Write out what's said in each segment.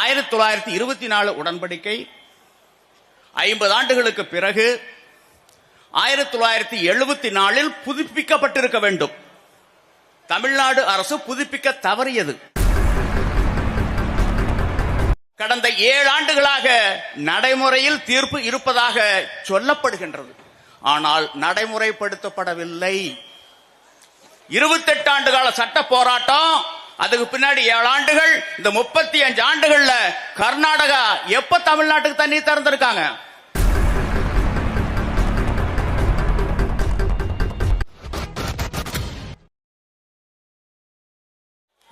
ஆயிரத்தி தொள்ளாயிரத்தி இருபத்தி நாலு உடன்படிக்கை. ஐம்பது ஆண்டுகளுக்கு பிறகு ஆயிரத்தி தொள்ளாயிரத்தி எழுபத்தி நாலில் புதுப்பிக்கப்பட்டிருக்க வேண்டும். தமிழ்நாடு அரசு புதுப்பிக்க தவறியது. கடந்த ஏழு ஆண்டுகளாக நடைமுறையில் தீர்ப்பு இருப்பதாக சொல்லப்படுகின்றது. ஆனால் நடைமுறைப்படுத்தப்படவில்லை. இருபத்தெட்டு ஆண்டு கால சட்ட போராட்டம் அதுக்கு பின்னாடி ஏழு ஆண்டுகள் இந்த முப்பத்தி அஞ்சு ஆண்டுகள்ல கர்நாடகா எப்ப தமிழ்நாட்டுக்கு தண்ணி திறந்திருக்காங்க?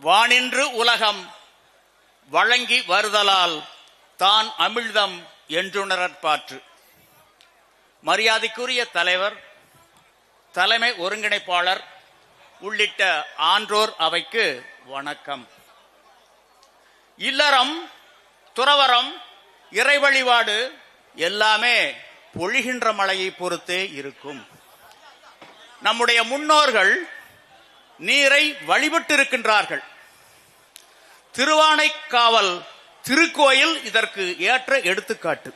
வானின்று உலகம் வழங்கி வருதலால் தான் அமிழ்தம் என்றுணரற்பாற்று. மரியாதைக்குரிய தலைவர் தலைமை ஒருங்கிணைப்பாளர் உள்ளிட்ட ஆன்றோர் அவைக்கு வணக்கம். இல்லறம் துறவரம் இறை வழிபாடு எல்லாமே பொழிகின்ற மழையை பொறுத்தே இருக்கும். நம்முடைய முன்னோர்கள் நீரை வழிபட்டிருக்கின்றார்கள். திருவானைக்காவல் திருக்கோயில் இதற்கு ஏற்ற எடுத்துக்காட்டு.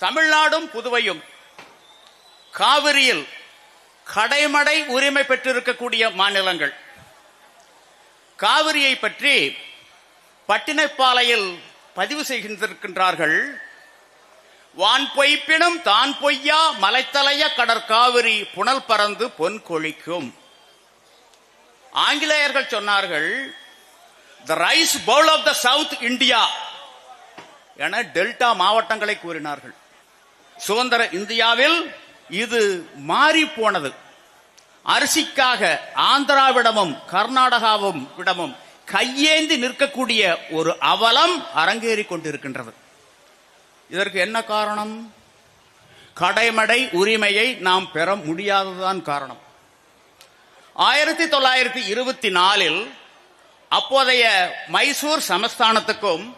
தமிழ்நாடும் புதுவையும் காவிரியில் கடைமடை உரிமை பெற்றிருக்கக்கூடிய மாநிலங்கள். காவிரியை பற்றி பட்டினப்பாலையில் பதிவு செய்கின்றிருக்கின்றார்கள். வான் பொய்ப்பினும் தான் பொய்யா மலைத்தலைய கடற்காவிரி புனல் பறந்து பொன் கொழிக்கும். ஆங்கிலேயர்கள் சொன்னார்கள் the rice bowl of the south India என டெல்டா மாவட்டங்களை கூறினார்கள். சுதந்திர இந்தியாவில் இது மாறி போனது. அரிசிக்காக ஆந்திராவிடமும் கர்நாடகாவும் விடமும் கையேந்தி நிற்கக்கூடிய ஒரு அவலம் அரங்கேறி கொண்டிருக்கின்றது. இதற்கு என்ன காரணம்? கடைமடை உரிமையை நாம் பெற முடியாததுதான் காரணம். ஆயிரத்தி தொள்ளாயிரத்தி இருபத்தி நாலில் அப்போதைய மைசூர் சமஸ்தானத்துக்கும்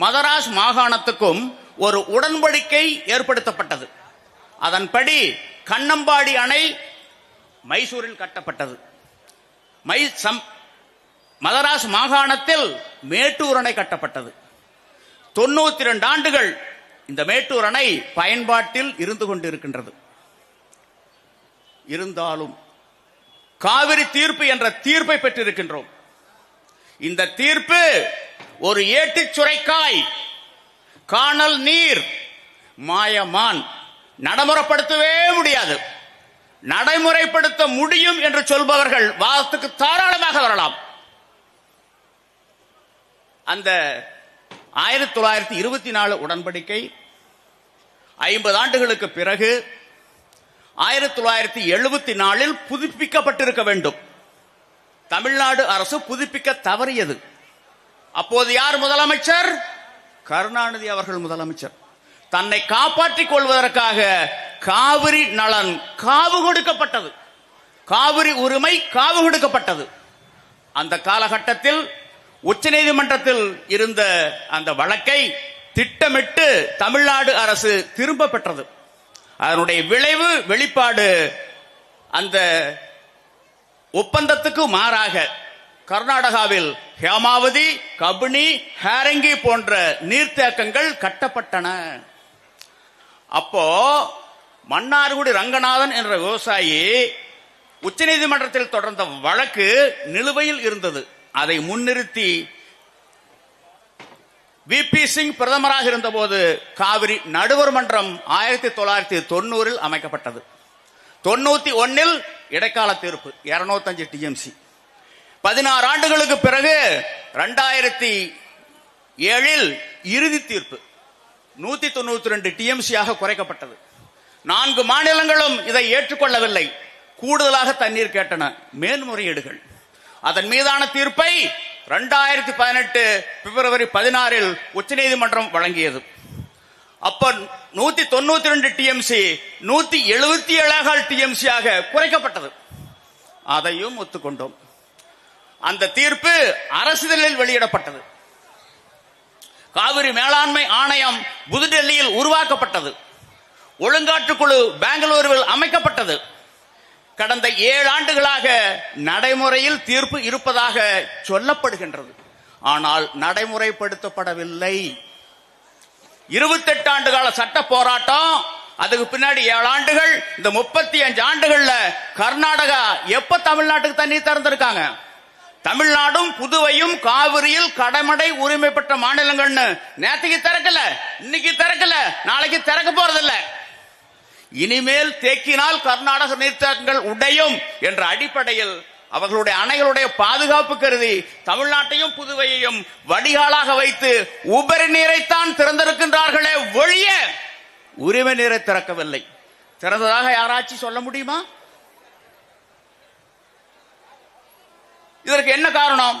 மதராஸ் மாகாணத்துக்கும் ஒரு உடன்படிக்கை ஏற்படுத்தப்பட்டது. அதன்படி கண்ணம்பாடி அணை மைசூரில் கட்டப்பட்டது. மை சம் மதராஸ் மாகாணத்தில் மேட்டூர் அணை கட்டப்பட்டது. தொண்ணூத்தி ரெண்டு ஆண்டுகள் இந்த மேட்டூர் அணை பயன்பாட்டில் இருந்து கொண்டிருக்கின்றது. இருந்தாலும் காவிரி தீர்ப்பு என்ற தீர்ப்பை பெற்றிருக்கின்றோம். இந்த தீர்ப்பு ஒரு ஏட்டுச் சுரைக்காய் காணல் நீர் மாயமான் நடைமுறைப்படுத்தவே முடியாது. நடைமுறைப்படுத்த முடியும் என்று சொல்பவர்கள் வாதத்துக்கு தாராளமாக வரலாம். அந்த ஆயிரத்தி தொள்ளாயிரத்தி இருபத்தி நாலு உடன்படிக்கை ஐம்பது ஆண்டுகளுக்கு பிறகு ஆயிரத்தி தொள்ளாயிரத்தி எழுபத்தி நாலில் புதுப்பிக்கப்பட்டிருக்க வேண்டும். தமிழ்நாடு அரசு புதுப்பிக்க தவறியது. அப்போது யார் முதலமைச்சர்? கருணாநிதி அவர்கள் முதலமைச்சர். தன்னை காப்பாற்றிக் கொள்வதற்காக காவிரி நலன் காவு கொடுக்கப்பட்டது. காவிரி உரிமை காவு கொடுக்கப்பட்டது. அந்த காலகட்டத்தில் உச்சநீதிமன்றத்தில் இருந்த அந்த வழக்கை திட்டமிட்டு தமிழ்நாடு அரசு திரும்ப பெற்றது. அதனுடைய விளைவு வெளிப்பாடு அந்த ஒப்பந்தத்துக்கு மாறாக கர்நாடகாவில் ஹேமாவதி கபினி ஹேரங்கி போன்ற நீர்த்தேக்கங்கள் கட்டப்பட்டன. அப்போ மன்னார்குடி ரங்கநாதன் என்ற விவசாயி உச்சநீதிமன்றத்தில் தொடர்ந்த வழக்கு நிலுவையில் இருந்தது. அதை முன்னிறுத்தி வி பி சிங் பிரதமராக இருந்தபோது காவிரி நடுவர் மன்றம் ஆயிரத்தி தொள்ளாயிரத்தி தொண்ணூறில் அமைக்கப்பட்டது. தொண்ணூத்தி ஒன்னில் இடைக்கால தீர்ப்பு இருநூத்தஞ்சு டிஎம்சி பதினாறு ஆண்டுகளுக்கு பிறகு ரெண்டாயிரத்தி ஏழில் இறுதி தீர்ப்பு. நூத்தி தொண்ணூத்தி ரெண்டு டிஎம்சியாக குறைக்கப்பட்டது. நான்கு மாநிலங்களும் இதை ஏற்றுக்கொள்ளவில்லை. கூடுதலாக தண்ணீர் கேட்டன மேல்முறையீடுகள். அதன் மீதான தீர்ப்பை ரெண்டாயிரத்தி பதினெட்டு பிப்ரவரி பதினாறில் உச்சநீதிமன்றம் வழங்கியது. அப்ப நூத்தி தொண்ணூத்தி ரெண்டு டிஎம்சி நூத்தி எழுபத்தி ஏழாகால் டிஎம்சியாக குறைக்கப்பட்டது. அதையும் ஒத்துக்கொண்டோம். அந்த தீர்ப்பு அரசிதழில் வெளியிடப்பட்டது. காவிரி மேலாண்மை ஆணையம் புதுடெல்லியில் உருவாக்கப்பட்டது. ஒழுங்காற்றுக்குழு பெங்களூருவில் அமைக்கப்பட்டது. கடந்த ஏழு ஆண்டுகளாக நடைமுறையில் தீர்ப்பு இருப்பதாக சொல்லப்படுகின்றது. ஆனால் நடைமுறைப்படுத்தப்படவில்லை. இருபத்தெட்டு ஆண்டு கால சட்ட போராட்டம் அதுக்கு பின்னாடி ஏழு ஆண்டுகள் இந்த முப்பத்தி அஞ்சு ஆண்டுகள்ல கர்நாடகா எப்ப தமிழ்நாட்டுக்கு தண்ணி திறந்திருக்காங்க? தமிழ்நாடும் புதுவையும் காவிரியில் கடமடை உரிமை பெற்ற மாநிலங்கள்னு நேற்றுக்கு திறக்கல இன்னைக்கு திறக்கல நாளைக்கு திறக்க போறதில்ல. இனிமேல் தேக்கினால் கர்நாடக நீர்த்தேக்கங்கள் உடையும் என்ற அடிப்படையில் அவர்களுடைய அணைகளுடைய பாதுகாப்பு கருதி தமிழ்நாட்டையும் புதுவையையும் வடிகாலாக வைத்து உபரி நீரைத்தான் திறந்திருக்கின்றார்களே ஒழிய உரிமை நீரை திறக்கவில்லை. திறந்ததாக யாராச்சும் சொல்ல முடியுமா? இதற்கு என்ன காரணம்?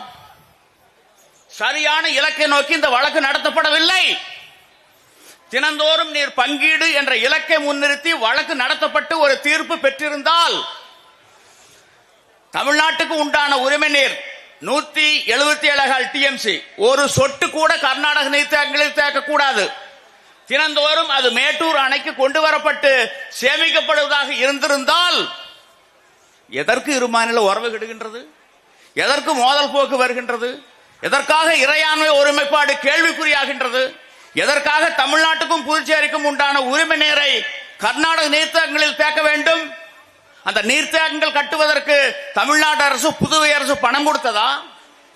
சரியான இலக்கை நோக்கி இந்த வழக்கு நடத்தப்படவில்லை. தினந்தோறும் நீர் பங்கீடு என்ற இலக்கை முன்னிறுத்தி வழக்கு நடத்தப்பட்டு ஒரு தீர்ப்பு பெற்றிருந்தால் தமிழ்நாட்டுக்கு உண்டான உரிமை நீர் நூத்தி எழுபத்தி ஏழு டிஎம்சி ஒரு சொட்டு கூட கர்நாடக நீர்த்தேக்கங்களில் தேக்கக்கூடாது. தினந்தோறும் அது மேட்டூர் அணைக்கு கொண்டு வரப்பட்டு சேமிக்கப்படுவதாக இருந்திருந்தால் எதற்கு இரு மாநில உறவு கெடுகின்றது? எதற்கு மோதல் போக்கு வருகின்றது? எதற்காக இறையாண்மை ஒருமைப்பாடு கேள்விக்குறியாகின்றது? எதற்காக தமிழ்நாட்டுக்கும் புதுச்சேரிக்கும் உண்டான உரிமை நீரை கர்நாடக நீர்த்தேக்கங்களில் தேக்க வேண்டும்? அந்த நீர்த்தேக்கங்கள் கட்டுவதற்கு தமிழ்நாடு அரசு புதுவை அரசு பணம் கொடுத்ததா?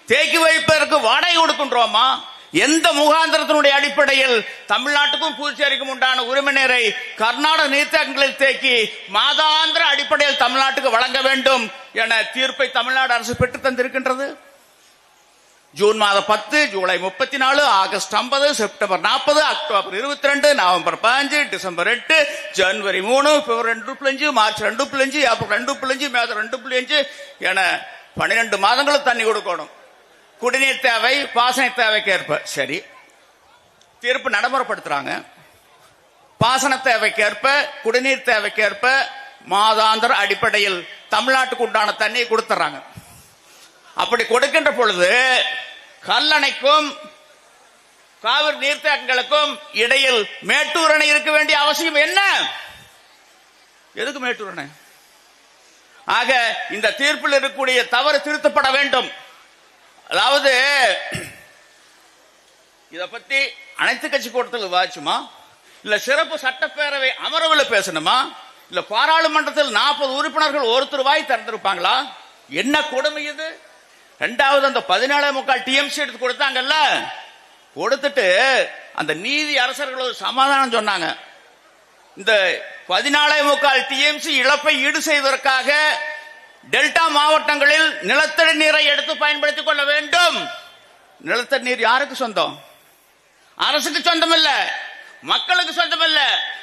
தேக்கி வைப்பதற்கு வாடகை கொடுக்கின்றோமா? எந்த முகாந்திரத்தினுடைய அடிப்படையில் தமிழ்நாட்டுக்கும் புதுச்சேரிக்கும் உண்டான உரிமை நீரை கர்நாடக நீர்த்தேக்கங்களில் தேக்கி மாதாந்திர அடிப்படையில் தமிழ்நாட்டுக்கு வழங்க வேண்டும் என தீர்ப்பை தமிழ்நாடு அரசு பெற்று தந்திருக்கின்றது. ஜூன் மாதம் பத்து ஜூலை முப்பத்தி நாலு ஆகஸ்ட் ஐம்பது செப்டம்பர் நாற்பது அக்டோபர் இருபத்தி ரெண்டு நவம்பர் பதினஞ்சு டிசம்பர் எட்டு ஜனவரி மூணு பிப்ரவரி ரெண்டு புள்ளி அஞ்சு மார்ச் ரெண்டு புள்ளி அஞ்சு ஏப்ரல் ரெண்டு புள்ளி அஞ்சு மேதம் ரெண்டு புள்ளி அஞ்சு என பன்னிரெண்டு மாதங்களும் தண்ணி கொடுக்கணும். குடிநீர் தேவை பாசன தேவைக்கு ஏற்ப சரி. தீர்ப்பு நடைமுறைப்படுத்துறாங்க. பாசன தேவைக்கேற்ப குடிநீர் தேவைக்கேற்ப மாதாந்திர அடிப்படையில் தமிழ்நாட்டுக்கு உண்டான தண்ணியை கொடுத்துறாங்க. அப்படி கொடுக்கின்ற பொழுது கல்லணைக்கும் காவிரி நீர்த்தேக்கங்களுக்கும் இடையில் மேட்டூர் அணை இருக்க வேண்டிய அவசியம் என்ன? எதுக்கு மேட்டூர் அணை ஆக இந்த தீர்ப்பில் இருக்கக்கூடிய தவறு திருத்தப்பட வேண்டும். அதாவது இத பத்தி அனைத்து கட்சி கூட்டத்தில் விவாதிச்சுமா? இல்ல சிறப்பு சட்டப்பேரவை அமர்வில் பேசணுமா? இல்ல பாராளுமன்றத்தில் நாற்பது உறுப்பினர்கள் ஒருத்தர் வாய் திறந்திருப்பாங்களா? என்ன கொடுமை இது? ரெண்டாவது அந்த பதினாலே முக்கால் டிஎம்சி எடுத்து கொடுத்தாங்கல்ல? கொடுத்துட்டு அந்த நீதி அரசர்கள் ஒரு சமாதானம் சொன்னாங்க. இந்த பதினாலே முக்கால் டிஎம்சி இழப்பை ஈடு செய்வதற்காக டெல்டா மாவட்டங்களில் நிலத்தடி நீரை எடுத்து பயன்படுத்திக் கொள்ள வேண்டும். நிலத்தடி நீர் யாருக்கு சொந்தம்? அரசுக்கு சொந்தம் இல்ல மக்களுக்கு சொந்தம் இல்ல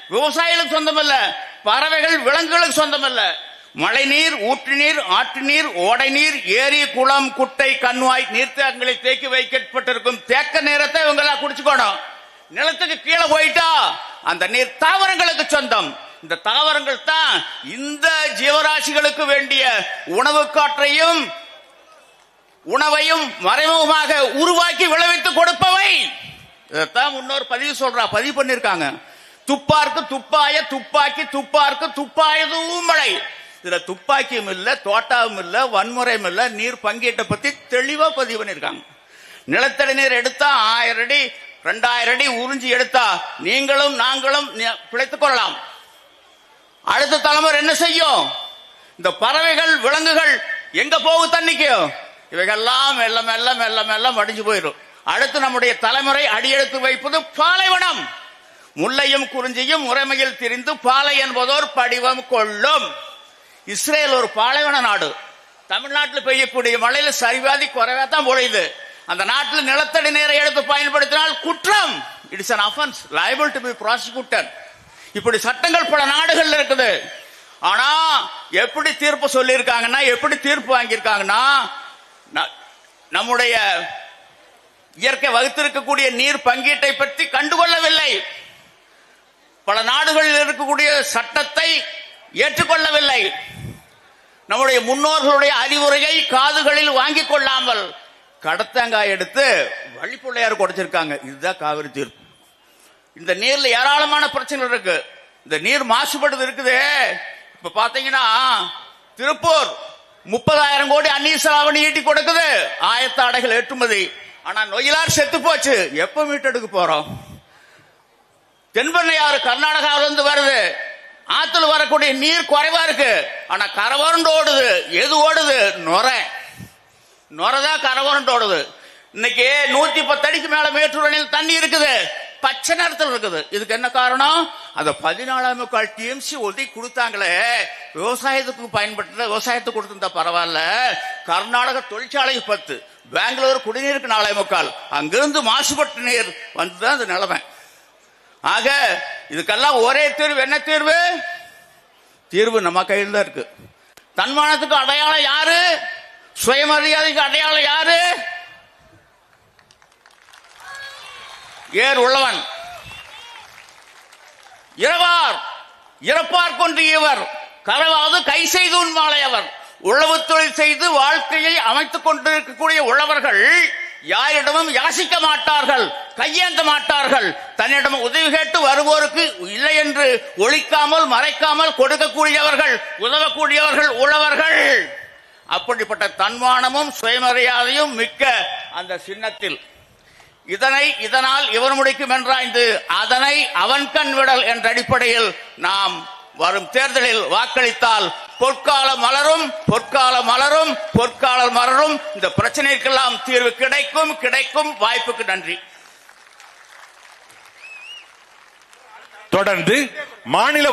விவசாயிகளுக்கு சொந்தம் இல்ல பறவைகள் விலங்குகளுக்கு சொந்தம் இல்ல மழை நீர் ஊற்று நீர் ஆற்று நீர் ஓடை நீர் ஏரி குளம் குட்டை கண்வாய் நீர்த்தேக்கங்களில் தேக்கி வைக்கப்பட்டிருக்கும் தேக்க நீரத்தை இவங்க எல்லாம் குடிச்சுக்கணும். நிலத்துக்கு கீழே போயிட்டா அந்த நீர் தாவரங்களுக்கு சொந்தம். இந்த தாவரங்கள் தான் இந்த ஜீவராசிகளுக்கு வேண்டிய உணவு காற்றையும் உணவையும் மறைமுகமாக உருவாக்கி விளைவித்து கொடுப்பவை. இதைத்தான் முன்னோர் பதிவு சொல்றா பதிவு பண்ணிருக்காங்க. துப்பார்க்கு துப்பாய துப்பாக்கி துப்பார்க்கு துப்பாயதும் மழை. இதுல துப்பாக்கியும் இல்ல தோட்டாவும் இல்ல வன்முறையும் இல்ல நீர் பங்கீட்டை பத்தி தெளிவா பதிவு பண்ணிருக்காங்க. நிலத்தடி நீர் எடுத்தா ஆயிரம் அடி ரெண்டாயிரம் அடி உறிஞ்சி எடுத்தா நீங்களும் நாங்களும் பிழைத்துக் கொள்ளலாம். அடுத்த தலைமுறை என்ன செய்யும்? இந்த பறவைகள் விலங்குகள் எங்க போகும் தண்ணிக்கு? இவைகள்லாம் மெல்ல மெல்ல மெல்ல மெல்ல மடிஞ்சு போயிடும். அடுத்து நம்முடைய தலைமுறை அடியெடுத்து வைப்பது பாலைவனம். முல்லையும் குறிஞ்சியும் முறைமையில் திரிந்து பாலை என்பதோர் படிவம் கொள்ளும். இஸ்ரேல் ஒரு பாலைவன நாடு. தமிழ்நாட்டில் பெய்யக்கூடிய மழையில சரிவாதி குறைவா தான் பொழியுது. அந்த நாட்டில் நிலத்தடி நீரை எடுத்து பயன்படுத்தினால் குற்றம். It's an offence liable to be prosecuted இப்படி சட்டங்கள் பல நாடுகள்ல இருக்குது. ஆனா எப்படி தீர்ப்பு சொல்லியிருக்காங்கன்னா எப்படி தீர்ப்பு வாங்கியிருக்காங்கன்னா ந- நம்முடைய இயற்கை வகுத்திருக்கக்கூடிய நீர் பங்கீட்டை பற்றி கண்டுகொள்ளவில்லை. பல நாடுகளில் இருக்கக்கூடிய சட்டத்தை ஏற்றுக்கொள்ளவில்லை. நம்முடைய முன்னோர்களுடைய அறிவுரையை காதுகளில் வாங்கிக் கொள்ளாமல் கடத்தங்காய் எடுத்து வழிப்புள்ளையார் குடைச்சிருக்காங்க இதுதான் காவிரி தீர்ப்பு. இந்த நீர்ல ஏராளமான பிரச்சனைகள் இருக்கு. இந்த நீர் மாசுபடுது இருக்குதே. இப்ப பாத்தீங்கன்னா திருப்பூர் முப்பதாயிரம் கோடி அந்நிய செலாவணி ஈட்டி கொடுக்குது. ஆயத்த ஆடைகள் ஏற்றுமதி. ஆனா நொயிலார் செத்து போச்சு. எப்ப மீட்டெடுக்க போறோம்? ஆறு கர்நாடகாவில இருந்து வருது. ஆத்துல வரக்கூடிய நீர் குறைவா இருக்கு. ஆனா கரவரண்டு ஓடுது. எது ஓடுது? நொரை. நொரதான் கரவரண்டு ஓடுது. இன்னைக்கு நூத்தி பத்து அடிக்கு மேல மேட்டூர் அணையில் தண்ணி இருக்குது. பச்சை நிறத்தில் இருக்குது. இதுக்கு என்ன காரணம்? அந்த பதினாலாம் முக்கால் டிஎம்சி ஒதுக்கி கொடுத்தாங்களே. விவசாயத்துக்கு பயன்பட்டு விவசாயத்துக்கு கொடுத்திருந்தா பரவாயில்ல. கர்நாடக தொழிற்சாலைக்கு பத்து பெங்களூர் குடிநீருக்கு நாளை முக்கால். அங்கிருந்து மாசுபட்ட நீர் வந்துதான் அந்த நிலைமை. ஆக இதுக்கெல்லாம் ஒரே தீர்வு என்ன தீர்வு? தீர்வு நம்ம கையில் தான் இருக்கு. தன்மானத்துக்கு அடையாளம் யாரு? சுயமரியாதைக்கு அடையாளம் யாரு? ஏர் உள்ளவன்? இரவார் இறப்பார் கொண்டு இவர் கரவாது கை செய்து உண்மாலையவர் உழவு தொழில் செய்து வாழ்க்கையை அமைத்துக் கொண்டிருக்கக்கூடிய உழவர்கள் யாரிடமும் யாசிக்க மாட்டார்கள் கையேந்த மாட்டார்கள். தன்னிடம் உதவி கேட்டு வருவோருக்கு இல்லை என்று ஒழிக்காமல் மறைக்காமல் கொடுக்கக்கூடியவர்கள் உதவக்கூடியவர்கள் உழவர்கள். அப்படிப்பட்ட தன்மானமும் சுயமரியாதையும் மிக்க அந்த சின்னத்தில் இதனை இதனால் இவர் முடிக்கும் என்றாய்ந்து அதனை அவன் கண் விடல் என்ற அடிப்படையில் நாம் வரும் தேர்தலில் வாக்களித்தால் பொற்கால மலரும் பொற்கால மலரும் பொற்கால மலரும் இந்த பிரச்சனைக்கெல்லாம் தீர்வு கிடைக்கும் கிடைக்கும் வாய்ப்புக்கு நன்றி. தொடர்ந்து மாநில